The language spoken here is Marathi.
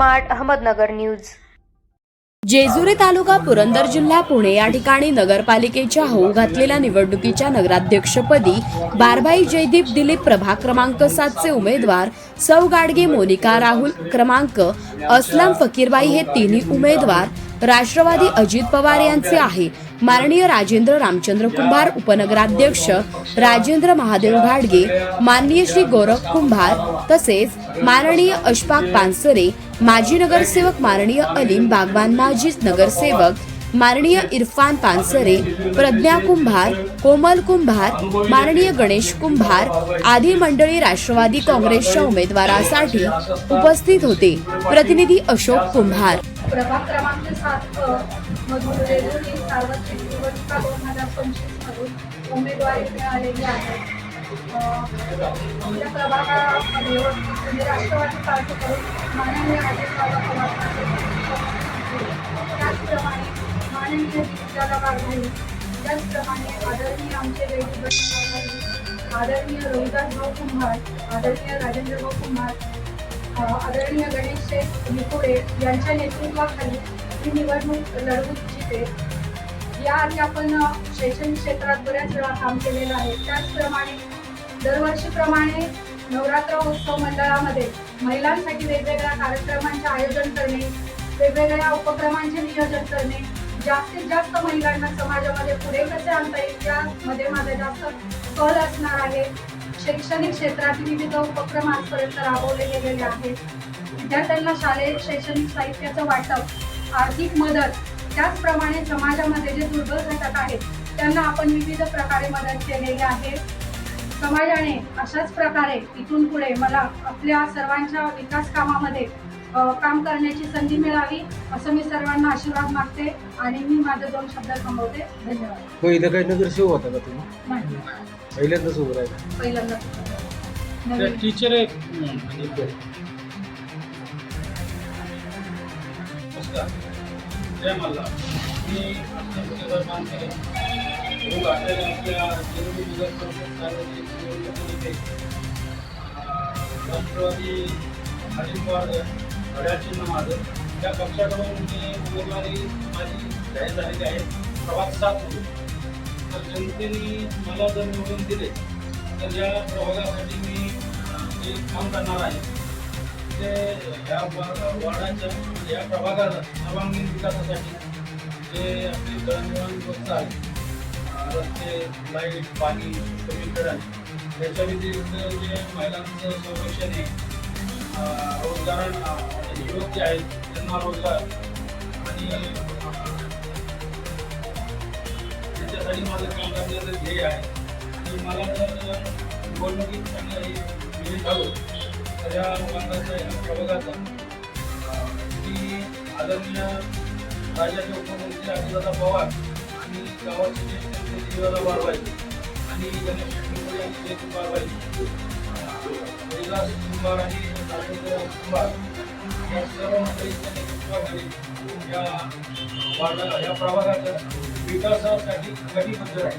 Smart Ahmednagar news. Jejuri taluka Purandar जिल्हा पुणे या ठिकाणी नगरपालिकेच्या होऊ घातलेल्या निवडणुकीच्या नगराध्यक्षपदी बारबाई जयदीप दिलीप प्रभाग क्रमांक सातचे उमेदवार सौ गाडगे मोनिका राहुल क्रमांक असलम फकीरबाई हे तिन्ही उमेदवार राष्ट्रवादी अजित पवार यांचे आहे. माननीय राजेंद्र रामचंद्र कुंभार उपनगराध्यक्ष राजेंद्र महादेव घाडगे माननीय श्री गौरव कुंभार तसेच माननीय अशफाक पानसरे माजी नगरसेवक माननीय अलीम बागवान माजी नगरसेवक माननीय इरफान पानसरे प्रज्ञा कुंभार कोमल कुंभार माननीय गणेश कुंभार आदी मंडळी राष्ट्रवादी काँग्रेसच्या उमेदवारासाठी उपस्थित होते. प्रतिनिधी अशोक कुंभार. प्रभाग क्रमांक सात मधून रेल्वे सार्वत्रिक निवडणुका दोन हजार पंचवीस मधून उमेदवारी मिळालेली आहे. अ, प्रभागामध्ये म्हणजे राष्ट्रवादी पार्टीकडून माननीय अजित पवार त्याचप्रमाणे माननीय दादा बागडे त्याचप्रमाणे आदरणीय आमचे वेगवेगळे आदरणीय रोहिदास भाऊ कुंभार आदरणीय राजेंद्र भाऊ कुंभार आदरणीय गणेश शेठ निकुडे यांच्या नेतृत्वाखाली ही निवडणूक लढवू इच्छिते याआधी आपण शैक्षणिक क्षेत्रात बऱ्याच वेळा काम केलेलं आहे. त्याचप्रमाणे दरवर्षीप्रमाणे नवरात्र उत्सव मंडळामध्ये महिलांसाठी वेगवेगळ्या कार्यक्रमांचे आयोजन करणे वेगवेगळ्या उपक्रमांचे नियोजन करणे. जास्तीत जास्त महिलांना समाजामध्ये पुढे कसे आणता येईल यामध्ये माझा जास्त कल असणार आहे. शैक्षणिक क्षेत्रात विविध उपक्रम आजपर्यंत राबवले गेलेले आहेत. विद्यार्थ्यांना शालेय शैक्षणिक साहित्याचं वाटप आर्थिक मदत. त्याचप्रमाणे समाजामध्ये जे दुर्बल घटक आहेत त्यांना आपण विविध प्रकारे मदत केलेली आहे. समाजाने अशाच प्रकारे इथून पुढे मला आपल्या सर्वांच्या विकास कामामध्ये काम करण्याची संधी मिळावी असं मी सर्वांना आशीर्वाद मागते आणि मी माझे दोन शब्द थांबवते. धन्यवाद. पहिलं काही नगरसेवक होता का तुम्ही? नाही. पहिल्यांदाच उभं राहिला. पहिल्यांदा नवीन टीचर एक जय मल्ला मी मानते खूप आपल्याला आपल्या जेवढी विधानसभा सार्वजनिक राष्ट्रवादी अजित पवार घड्याळ माझं. त्या पक्षाकडून मी उमेदवारी माझी जाहीर झालेली आहे. प्रभाग सात म्हणून. तर जनतेने मला जर निवडून दिले तर या प्रभागासाठी मी काम करणार आहे. ते या वा- वार्डाच्या या प्रभागाला सर्वांगीण विकासासाठी जे आपली दळणवळण व्यवस्था आहे रस्ते लाइट पाणी समीकरण याच्या व्यतिरिक्त जे महिलांचं संरक्षण आहे अं, रोजगार युवक जे आहेत त्यांना रोजगार आणि त्याच्यासाठी माझं काम करण्याचं ध्येय आहे. आणि मला जर निवडणुकीत चांगलं हे झालं या भागाचा या प्रभागाचा. की आदरणीय राज्याचे उपमुख्यमंत्री अजितदादा पवार आणि गावाचे ज्येष्ठ नेते जीवाला वाढवाय आणि गणेश शेट्टी यांची जे वाढवाय कैलास कुंभार आणि राजेंद्र कुंभार या सर्व मंडळींच्या नेतृत्वाखाली या वार्डा या प्रभागाच्या विकासासाठी कटिबद्ध आहे